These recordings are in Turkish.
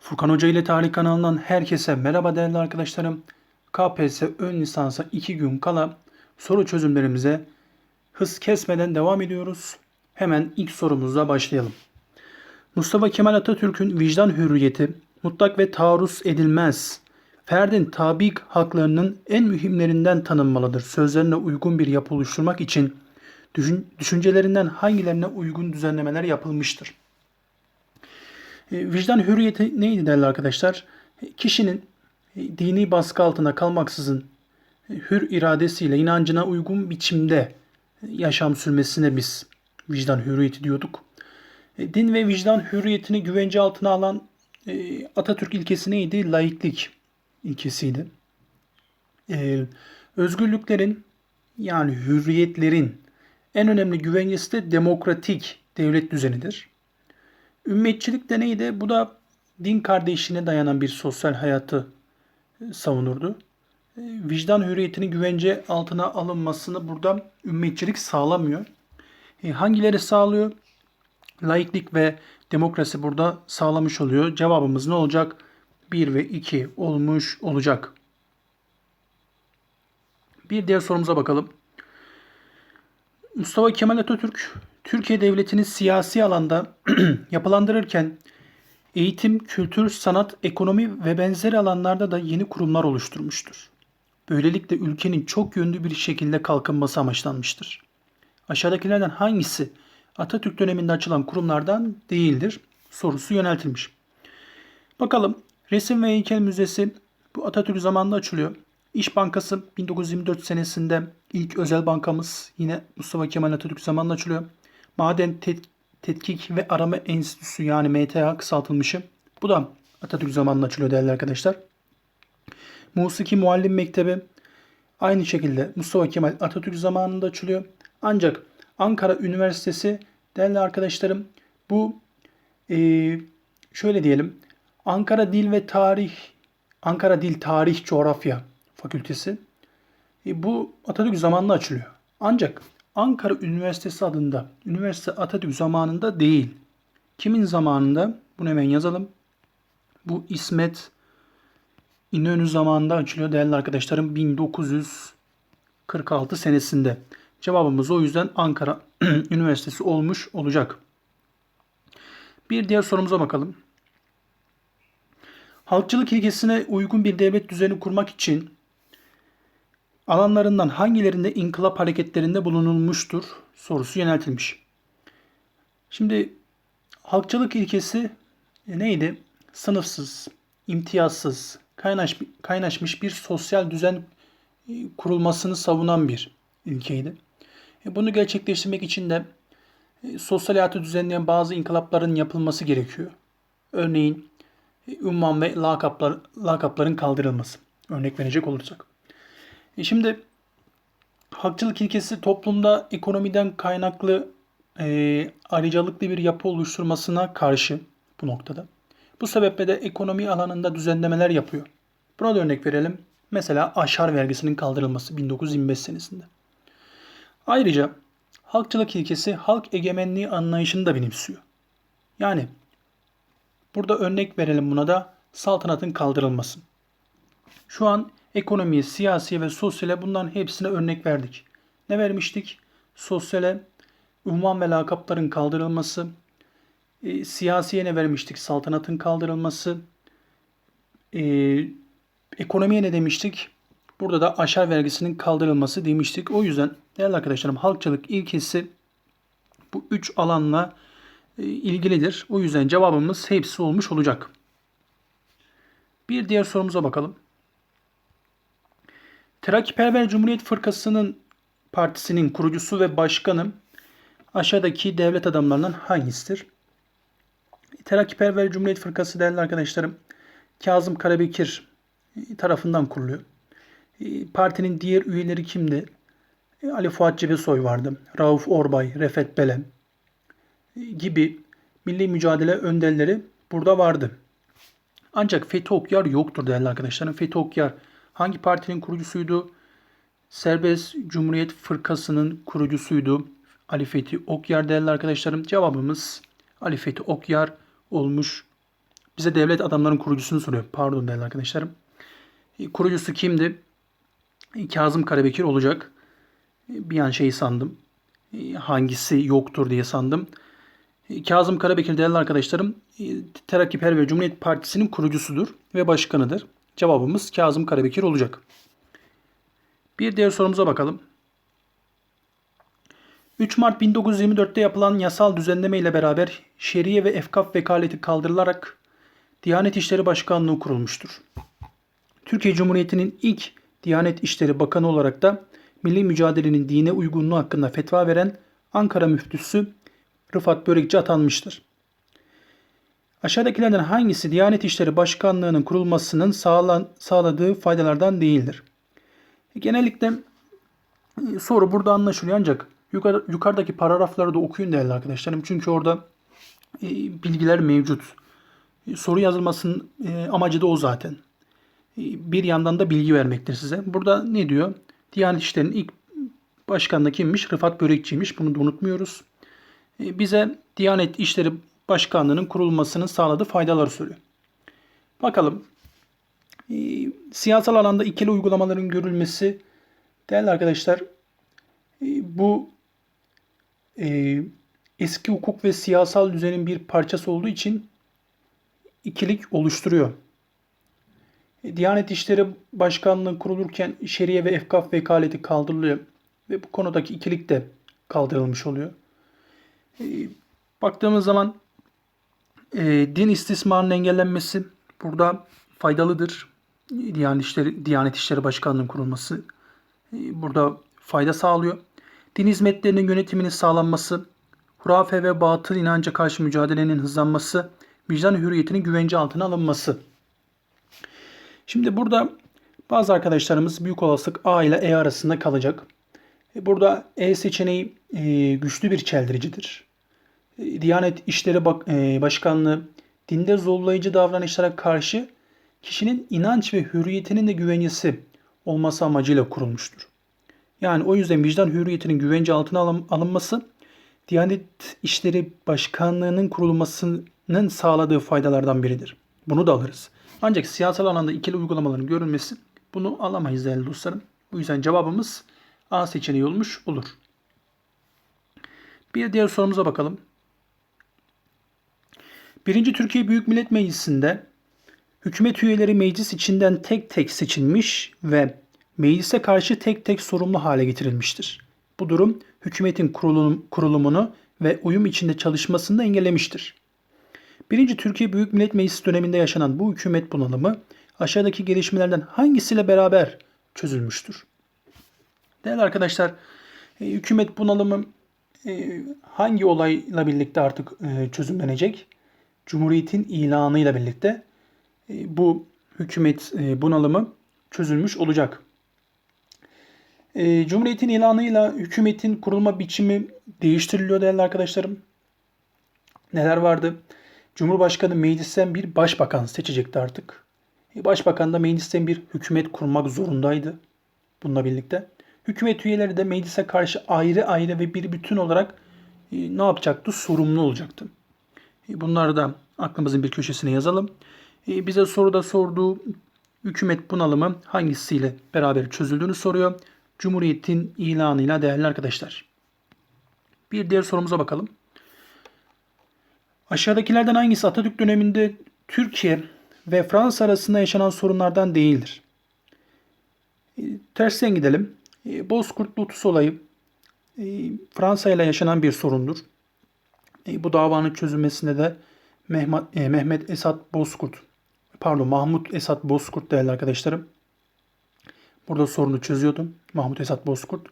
Furkan Hoca ile Tarih kanalından herkese merhaba değerli arkadaşlarım. KPSS ön lisansa 2 gün kala soru çözümlerimize hız kesmeden devam ediyoruz. Hemen ilk sorumuzla başlayalım. Mustafa Kemal Atatürk'ün vicdan hürriyeti mutlak ve taarruz edilmez. Ferdin tabi haklarının en mühimlerinden tanınmalıdır. Sözlerine uygun bir yapı oluşturmak için düşün- düşüncelerinden hangilerine uygun düzenlemeler yapılmıştır? E, Vicdan hürriyeti neydi değerli arkadaşlar? E, Kişinin e, dini baskı altında kalmaksızın hür iradesiyle inancına uygun biçimde yaşam sürmesine biz vicdan hürriyeti diyorduk. Din ve vicdan hürriyetini güvence altına alan Atatürk ilkesi neydi? Laiklik ilkesiydi. Özgürlüklerin yani hürriyetlerin en önemli güvencesi de demokratik devlet düzenidir. Ümmetçilik de neydi? Bu da din kardeşliğine dayanan bir sosyal hayatı e, savunurdu. E, Vicdan hürriyetinin güvence altına alınmasını burada ümmetçilik sağlamıyor. E, Hangileri sağlıyor? Laiklik ve demokrasi burada sağlamış oluyor. Cevabımız ne olacak? 1 ve 2 olmuş olacak. Bir diğer sorumuza bakalım. Mustafa Kemal Atatürk Türkiye Devleti'ni siyasi alanda yapılandırırken eğitim, kültür, sanat, ekonomi ve benzeri alanlarda da yeni kurumlar oluşturmuştur. Böylelikle ülkenin çok yönlü bir şekilde kalkınması amaçlanmıştır. Aşağıdakilerden hangisi Atatürk döneminde açılan kurumlardan değildir? Sorusu yöneltilmiş. Bakalım Resim ve Heykel Müzesi bu Atatürk zamanında açılıyor. İş Bankası 1924 senesinde ilk özel bankamız yine Mustafa Kemal Atatürk zamanında açılıyor. Maden Tet- Tetkik ve Arama Enstitüsü yani MTA kısaltılmışı. Bu da Atatürk zamanında açılıyor değerli arkadaşlar. Musiki Muallim Mektebi aynı şekilde Mustafa Kemal Atatürk zamanında açılıyor. Ancak Ankara Üniversitesi değerli arkadaşlarım bu eee, şöyle diyelim Ankara Dil ve Tarih Ankara Dil Tarih Coğrafya Fakültesi e, bu Atatürk zamanında açılıyor. Ancak Ankara Üniversitesi adında üniversite Atatürk zamanında değil. Kimin zamanında? Bunu hemen yazalım. Bu İsmet İnönü zamanında açılıyor değerli arkadaşlarım 1946 senesinde. Cevabımız o yüzden Ankara Üniversitesi olmuş olacak. Bir diğer sorumuza bakalım. Halkçılık ilkesine uygun bir devlet düzeni kurmak için alanlarından hangilerinde inkılap hareketlerinde bulunulmuştur sorusu yöneltilmiş. Şimdi halkçılık ilkesi e, neydi? Sınıfsız, imtiyazsız, kaynaş, kaynaşmış bir sosyal düzen e, kurulmasını savunan bir ilkeydi. E, Bunu gerçekleştirmek için de sosyal hayatı düzenleyen bazı inkılapların yapılması gerekiyor. Örneğin ünvan ve lakaplar, lakapların kaldırılması. Örnek verecek olursak. E şimdi halkçılık ilkesi toplumda ekonomiden kaynaklı e, ayrıcalıklı bir yapı oluşturmasına karşı bu noktada. Bu sebeple de ekonomi alanında düzenlemeler yapıyor. Buna da örnek verelim. Mesela aşar vergisinin kaldırılması 1925 senesinde. Ayrıca halkçılık ilkesi halk egemenliği anlayışını da benimsiyor. Yani burada örnek verelim buna da saltanatın kaldırılması. Şu an ekonomiye, siyasiye ve sosyale bunların hepsine örnek verdik. Ne vermiştik? Sosyale unvan ve lakapların kaldırılması, e, siyasiye ne vermiştik? Saltanatın kaldırılması, e, ekonomiye ne demiştik? Burada da aşar vergisinin kaldırılması demiştik. O yüzden değerli arkadaşlarım halkçılık ilkesi bu üç alanla e, ilgilidir. O yüzden cevabımız hepsi olmuş olacak. Bir diğer sorumuza bakalım. Terakkiperver Cumhuriyet Fırkası'nın partisinin kurucusu ve başkanı aşağıdaki devlet adamlarından hangisidir? Terakkiperver Cumhuriyet Fırkası değerli arkadaşlarım Kazım Karabekir tarafından kuruluyor. E, Partinin diğer üyeleri kimdi? E, Ali Fuat Cebesoy vardı. Rauf Orbay, Refet Belem e, gibi milli mücadele önderleri burada vardı. Ancak Fethi Okyar yoktur değerli arkadaşlarım. Fethi Okyar hangi partinin kurucusuydu? Serbest Cumhuriyet Fırkası'nın kurucusuydu. Ali Fethi Okyar değerli arkadaşlarım. Cevabımız Ali Fethi Okyar olmuş bize devlet adamların kurucusunu soruyor. Pardon değerli arkadaşlarım. E, kurucusu kimdi? E, Kazım Karabekir olacak. E, bir an şeyi sandım. Hangisi yoktur diye sandım. Kazım Karabekir değerli arkadaşlarım e, Terakkiperver Cumhuriyet Partisi'nin kurucusudur ve başkanıdır. Cevabımız Kazım Karabekir olacak. Bir diğer sorumuza bakalım. 3 Mart 1924'te yapılan yasal düzenleme ile beraber şeriye ve efkaf vekaleti kaldırılarak Diyanet İşleri Başkanlığı kurulmuştur. Türkiye Cumhuriyeti'nin ilk Diyanet İşleri Bakanı olarak da milli mücadelenin dine uygunluğu hakkında fetva veren Ankara müftüsü Rıfat Börekçi atanmıştır. Aşağıdakilerden hangisi Diyanet İşleri Başkanlığı'nın kurulmasının sağlan, sağladığı faydalardan değildir? Genellikle e, soru burada anlaşılıyor ancak yukarı, yukarıdaki paragrafları da okuyun değerli arkadaşlarım. Çünkü orada e, bilgiler mevcut. E, soru yazılmasının e, amacı da o zaten. E, bir yandan da bilgi vermektir size. Burada ne diyor? Diyanet İşleri'nin ilk başkanı kimmiş? Rıfat Börekçiymiş. Bunu da unutmuyoruz. E, bize Diyanet İşleri Başkanlığı'nın kurulmasının sağladığı faydaları söylüyor. Bakalım. E, siyasal alanda ikili uygulamaların görülmesi değerli arkadaşlar e, bu e, eski hukuk ve siyasal düzenin bir parçası olduğu için ikilik oluşturuyor. Diyanet İşleri Başkanlığı kurulurken şeriye ve efkaf vekaleti kaldırılıyor ve bu konudaki ikilik de kaldırılmış oluyor. Baktığımız zaman e, din istismarının engellenmesi burada faydalıdır. Diyanet İşleri, Diyanet İşleri Başkanlığı'nın kurulması e, burada fayda sağlıyor. Din hizmetlerinin yönetiminin sağlanması, hurafe ve batıl inanca karşı mücadelenin hızlanması, vicdan hürriyetinin güvence altına alınması. Şimdi burada bazı arkadaşlarımız büyük olasılık A ile E arasında kalacak. E, Burada E seçeneği e, güçlü bir çeldiricidir. Diyanet İşleri e, Başkanlığı dinde zorlayıcı davranışlara karşı kişinin inanç ve hürriyetinin de güvencesi olması amacıyla kurulmuştur. Yani o yüzden vicdan hürriyetinin güvence altına alın- alınması Diyanet İşleri Başkanlığı'nın kurulmasının sağladığı faydalardan biridir. Bunu da alırız. Ancak siyasal alanda ikili uygulamaların görülmesi bunu alamayız değerli dostlarım. Bu yüzden cevabımız A seçeneği olmuş olur. Bir diğer sorumuza bakalım. Birinci Türkiye Büyük Millet Meclisi'nde hükümet üyeleri meclis içinden tek tek seçilmiş ve meclise karşı tek tek sorumlu hale getirilmiştir. Bu durum hükümetin kurulum, kurulumunu ve uyum içinde çalışmasını da engellemiştir. Birinci Türkiye Büyük Millet Meclisi döneminde yaşanan bu hükümet bunalımı aşağıdaki gelişmelerden hangisiyle beraber çözülmüştür? Değerli arkadaşlar, e, hükümet bunalımı e, hangi olayla birlikte artık e, çözümlenecek? Cumhuriyetin ilanıyla birlikte e, bu hükümet e, bunalımı çözülmüş olacak. E, Cumhuriyetin ilanıyla hükümetin kurulma biçimi değiştiriliyor değerli arkadaşlarım. Neler vardı? Cumhurbaşkanı meclisten bir başbakan seçecekti artık. Başbakan da meclisten bir hükümet kurmak zorundaydı bununla birlikte. Hükümet üyeleri de meclise karşı ayrı ayrı ve bir bütün olarak ne yapacaktı? Sorumlu olacaktı. E, Bunları da aklımızın bir köşesine yazalım. E, Bize soruda sorduğu hükümet bunalımı hangisiyle beraber çözüldüğünü soruyor. Cumhuriyetin ilanıyla değerli arkadaşlar. Bir diğer sorumuza bakalım. Aşağıdakilerden hangisi Atatürk döneminde Türkiye ve Fransa arasında yaşanan sorunlardan değildir? E, tersten gidelim. E, Bozkurt olayı e, Fransa ile yaşanan bir sorundur. E, bu davanın çözülmesinde de Mehmet, e, Mehmet Esat Bozkurt, pardon Mahmut Esat Bozkurt değerli arkadaşlarım. Burada sorunu çözüyordum. Mahmut Esat Bozkurt.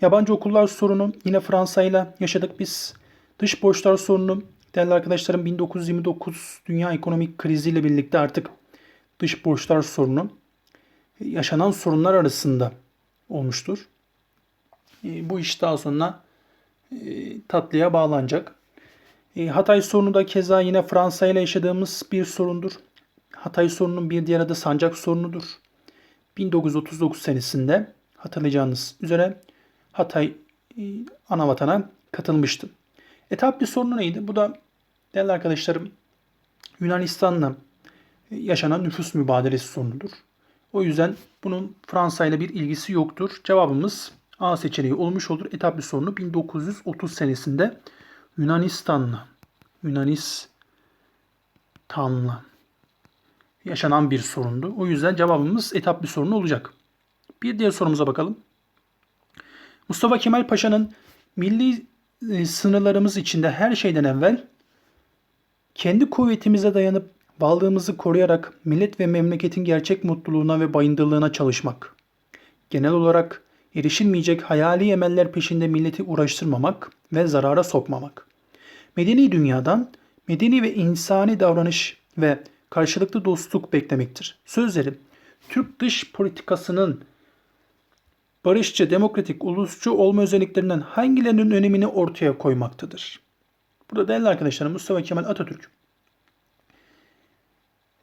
Yabancı okullar sorunu yine Fransa ile yaşadık biz. Dış borçlar sorunu değerli arkadaşlarım 1929 dünya ekonomik kriziyle birlikte artık dış borçlar sorunu yaşanan sorunlar arasında olmuştur. E, Bu iş daha sonra e, tatlıya bağlanacak. E, Hatay sorunu da keza yine Fransa ile yaşadığımız bir sorundur. Hatay sorunun bir diğer adı sancak sorunudur. 1939 senesinde hatırlayacağınız üzere Hatay e, anavatana katılmıştı. Etap bir sorunu neydi? Bu da değerli arkadaşlarım Yunanistan'la yaşanan nüfus mübadelesi sorunudur. O yüzden bunun Fransa ile bir ilgisi yoktur. Cevabımız A seçeneği olmuş olur. Etap bir sorunu 1930 senesinde Yunanistan'la Yunanistan'la yaşanan bir sorundu. O yüzden cevabımız etap bir sorunu olacak. Bir diğer sorumuza bakalım. Mustafa Kemal Paşa'nın milli e, sınırlarımız içinde her şeyden evvel kendi kuvvetimize dayanıp varlığımızı koruyarak millet ve memleketin gerçek mutluluğuna ve bayındırlığına çalışmak. Genel olarak erişilmeyecek hayali emeller peşinde milleti uğraştırmamak ve zarara sokmamak. Medeni dünyadan medeni ve insani davranış ve karşılıklı dostluk beklemektir. Sözleri Türk dış politikasının barışçı, demokratik, ulusçu olma özelliklerinden hangilerinin önemini ortaya koymaktadır? Burada değerli arkadaşlarım Mustafa Kemal Atatürk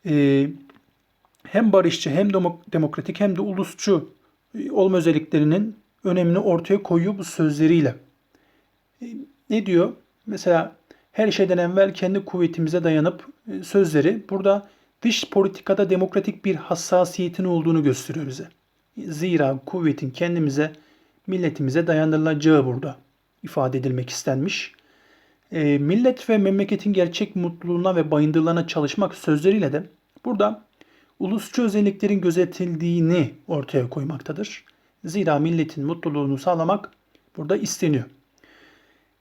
e, hem barışçı hem demokratik hem de ulusçu olma özelliklerinin önemini ortaya koyuyor bu sözleriyle. E, ne diyor? Mesela her şeyden evvel kendi kuvvetimize dayanıp e, sözleri burada dış politikada demokratik bir hassasiyetin olduğunu gösteriyor bize. Zira kuvvetin kendimize, milletimize dayandırılacağı burada ifade edilmek istenmiş. E, millet ve memleketin gerçek mutluluğuna ve bayındırlığına çalışmak sözleriyle de burada ulusçu özelliklerin gözetildiğini ortaya koymaktadır. Zira milletin mutluluğunu sağlamak burada isteniyor.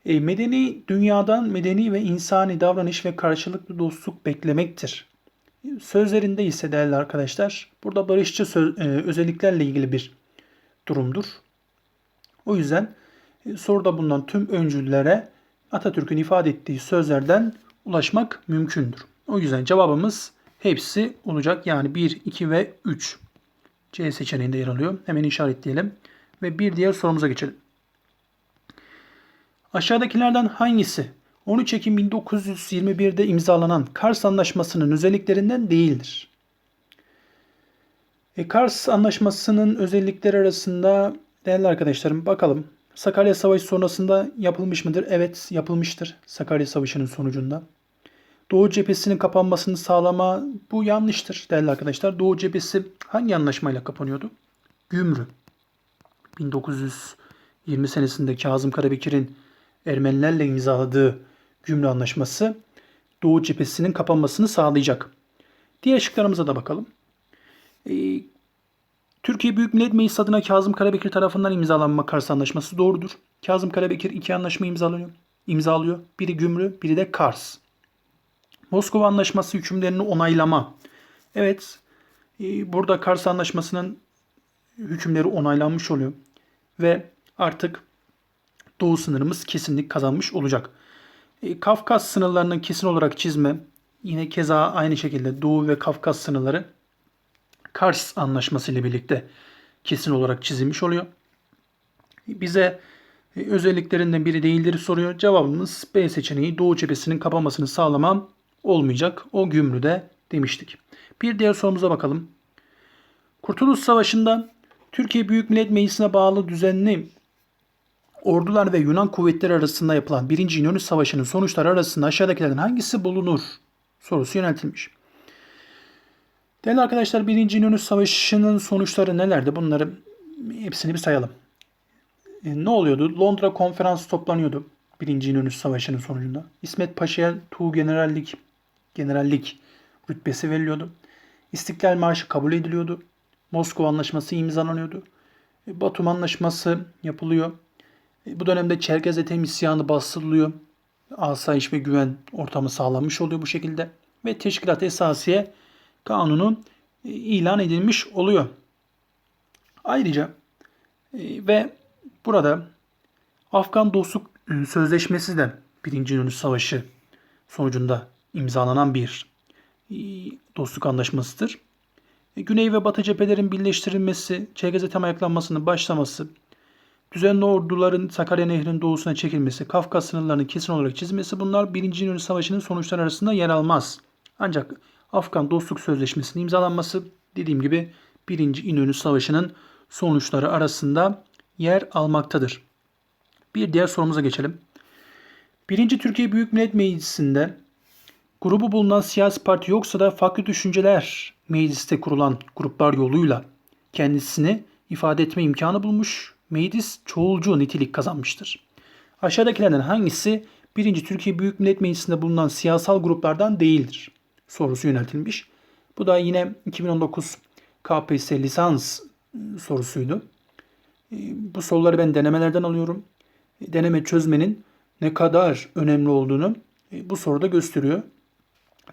E, medeni dünyadan medeni ve insani davranış ve karşılıklı dostluk beklemektir. Sözlerinde ise değerli arkadaşlar burada barışçı söz, e, özelliklerle ilgili bir durumdur. O yüzden e, soruda bulunan tüm öncüllere Atatürk'ün ifade ettiği sözlerden ulaşmak mümkündür. O yüzden cevabımız hepsi olacak. Yani 1, 2 ve 3. C seçeneğinde yer alıyor. Hemen işaretleyelim. Ve bir diğer sorumuza geçelim. Aşağıdakilerden hangisi 13 Ekim 1921'de imzalanan Kars Anlaşması'nın özelliklerinden değildir? E, Kars Anlaşması'nın özellikleri arasında değerli arkadaşlarım bakalım. Sakarya Savaşı sonrasında yapılmış mıdır? Evet yapılmıştır Sakarya Savaşı'nın sonucunda. Doğu cephesinin kapanmasını sağlama bu yanlıştır değerli arkadaşlar. Doğu cephesi hangi anlaşmayla kapanıyordu? Gümrü. 1920 senesinde Kazım Karabekir'in Ermenilerle imzaladığı Gümrü Anlaşması Doğu cephesinin kapanmasını sağlayacak. Diğer şıklarımıza da bakalım. Ee, Türkiye Büyük Millet Meclisi adına Kazım Karabekir tarafından imzalanma Kars Anlaşması doğrudur. Kazım Karabekir iki anlaşma imzalıyor. imzalıyor. Biri Gümrü, biri de Kars. Moskova Anlaşması hükümlerini onaylama. Evet, e, burada Kars Anlaşması'nın hükümleri onaylanmış oluyor. Ve artık Doğu sınırımız kesinlik kazanmış olacak. E, Kafkas sınırlarının kesin olarak çizme yine keza aynı şekilde Doğu ve Kafkas sınırları Kars Anlaşması ile birlikte kesin olarak çizilmiş oluyor. Bize e, özelliklerinden biri değildir soruyor. Cevabımız B seçeneği Doğu cephesinin kapanmasını sağlamam olmayacak. O gümrüde demiştik. Bir diğer sorumuza bakalım. Kurtuluş Savaşı'nda Türkiye Büyük Millet Meclisi'ne bağlı düzenli ordular ve Yunan kuvvetleri arasında yapılan 1. İnönü Savaşı'nın sonuçları arasında aşağıdakilerden hangisi bulunur? Sorusu yöneltilmiş. Değerli arkadaşlar 1. İnönü Savaşı'nın sonuçları nelerdi? Bunları hepsini bir sayalım. E, ne oluyordu? Londra konferansı toplanıyordu. 1. İnönü Savaşı'nın sonucunda. İsmet Paşa'ya Tuğ Generallik, Generallik rütbesi veriliyordu. İstiklal Marşı kabul ediliyordu. Moskova Anlaşması imzalanıyordu. E, Batum Anlaşması yapılıyor. E, bu dönemde Çerkez Etem isyanı bastırılıyor. Asayiş ve güven ortamı sağlanmış oluyor bu şekilde. Ve Teşkilat Esasiye kanunun e, ilan edilmiş oluyor. Ayrıca ve burada Afgan Dostluk Sözleşmesi de Birinci İnönü Savaşı sonucunda imzalanan bir dostluk anlaşmasıdır. Güney ve Batı cephelerin birleştirilmesi, Çerkez Etem ayaklanmasının başlaması, Düzenli orduların Sakarya Nehri'nin doğusuna çekilmesi, Kafkas sınırlarının kesin olarak çizilmesi bunlar 1. İnönü Savaşı'nın sonuçları arasında yer almaz. Ancak Afgan Dostluk Sözleşmesi'nin imzalanması dediğim gibi 1. İnönü Savaşı'nın sonuçları arasında yer almaktadır. Bir diğer sorumuza geçelim. 1. Türkiye Büyük Millet Meclisi'nde grubu bulunan siyasi parti yoksa da farklı düşünceler mecliste kurulan gruplar yoluyla kendisini ifade etme imkanı bulmuş. Meclis çoğulcu nitelik kazanmıştır. Aşağıdakilerden hangisi 1. Türkiye Büyük Millet Meclisi'nde bulunan siyasal gruplardan değildir? Sorusu yöneltilmiş. Bu da yine 2019 KPSS lisans e, sorusuydu. E, Bu soruları ben denemelerden alıyorum. Deneme çözmenin ne kadar önemli olduğunu e, bu soruda gösteriyor.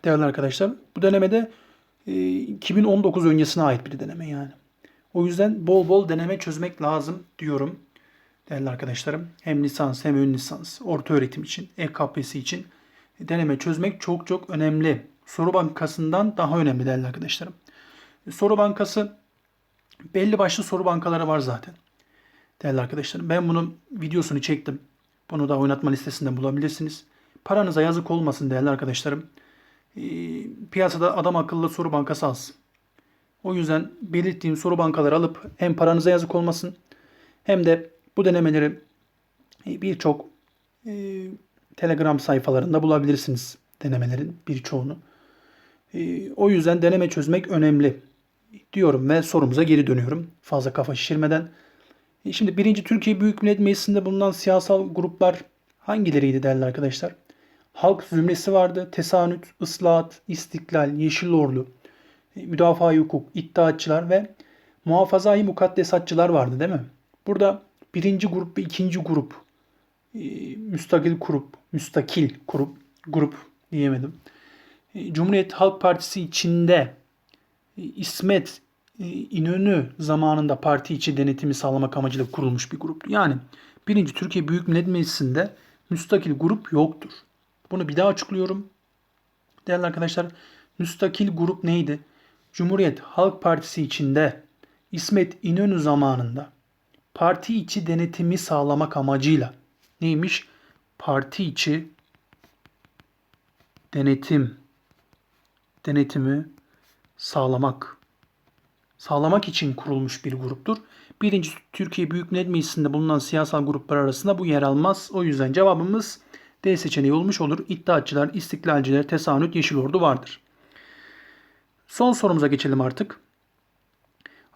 Değerli arkadaşlar, bu denemede e, 2019 öncesine ait bir deneme yani. O yüzden bol bol deneme çözmek lazım diyorum. Değerli arkadaşlarım, hem lisans hem ön lisans, orta öğretim için, EKPS için deneme çözmek çok çok önemli. Soru bankasından daha önemli değerli arkadaşlarım. Soru bankası belli başlı soru bankaları var zaten. Değerli arkadaşlarım ben bunun videosunu çektim. Bunu da oynatma listesinden bulabilirsiniz. Paranıza yazık olmasın değerli arkadaşlarım. Ee, piyasada adam akıllı soru bankası az. O yüzden belirttiğim soru bankaları alıp hem paranıza yazık olmasın hem de bu denemeleri e, birçok e, Telegram sayfalarında bulabilirsiniz denemelerin birçoğunu. E, o yüzden deneme çözmek önemli diyorum ve sorumuza geri dönüyorum. Fazla kafa şişirmeden. E, Şimdi birinci Türkiye Büyük Millet Meclisi'nde bulunan siyasal gruplar hangileriydi değerli arkadaşlar? Halk zümresi vardı. Tesanüt, Islahat, İstiklal, Yeşil Ordu, Müdafaa Hukuk, İttihatçılar ve Muhafazai Mukaddesatçılar vardı değil mi? Burada birinci grup ve ikinci grup e, müstakil grup, müstakil grup, grup diyemedim. E, Cumhuriyet Halk Partisi içinde e, İsmet İnönü zamanında parti içi denetimi sağlamak amacıyla kurulmuş bir gruptu. Yani birinci Türkiye Büyük Millet Meclisi'nde müstakil grup yoktur. Bunu bir daha açıklıyorum. Değerli arkadaşlar, müstakil grup neydi? Cumhuriyet Halk Partisi içinde İsmet İnönü zamanında parti içi denetimi sağlamak amacıyla neymiş? Parti içi denetim denetimi sağlamak sağlamak için kurulmuş bir gruptur. Birinci Türkiye Büyük Millet Meclisi'nde bulunan siyasal gruplar arasında bu yer almaz. O yüzden cevabımız D seçeneği olmuş olur. İttihatçılar, istiklalciler, tesanüt, yeşil ordu vardır. Son sorumuza geçelim artık.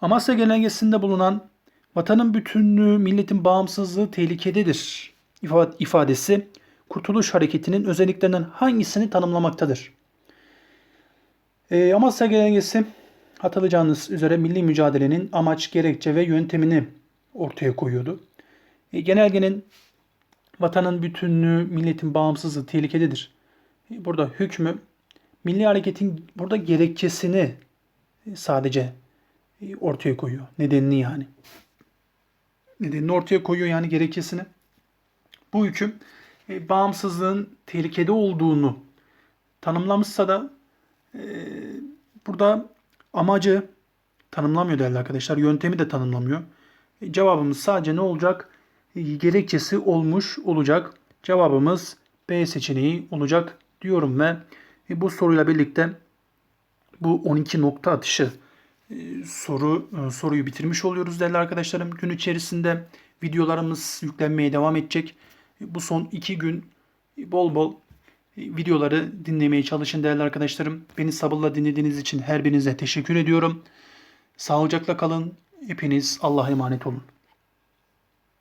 Amasya Genelgesi'nde bulunan vatanın bütünlüğü, milletin bağımsızlığı tehlikededir ifa- ifadesi Kurtuluş Hareketi'nin özelliklerinden hangisini tanımlamaktadır? Ee, Amasya Genelgesi hatırlayacağınız üzere milli mücadelenin amaç, gerekçe ve yöntemini ortaya koyuyordu. E, genelgenin vatanın bütünlüğü, milletin bağımsızlığı tehlikededir. Burada hükmü milli hareketin burada gerekçesini sadece ortaya koyuyor. Nedenini yani. Nedenini ortaya koyuyor yani gerekçesini. Bu hüküm e, bağımsızlığın tehlikede olduğunu tanımlamışsa da e, burada amacı tanımlamıyor değerli arkadaşlar. Yöntemi de tanımlamıyor. E, cevabımız sadece ne olacak? Gerekçesi olmuş olacak. Cevabımız B seçeneği olacak diyorum ve e, bu soruyla birlikte bu 12 nokta atışı e, soru e, soruyu bitirmiş oluyoruz değerli arkadaşlarım. Gün içerisinde videolarımız yüklenmeye devam edecek. Bu son iki gün bol bol videoları dinlemeye çalışın değerli arkadaşlarım. Beni sabırla dinlediğiniz için her birinize teşekkür ediyorum. Sağlıcakla kalın. Hepiniz Allah'a emanet olun.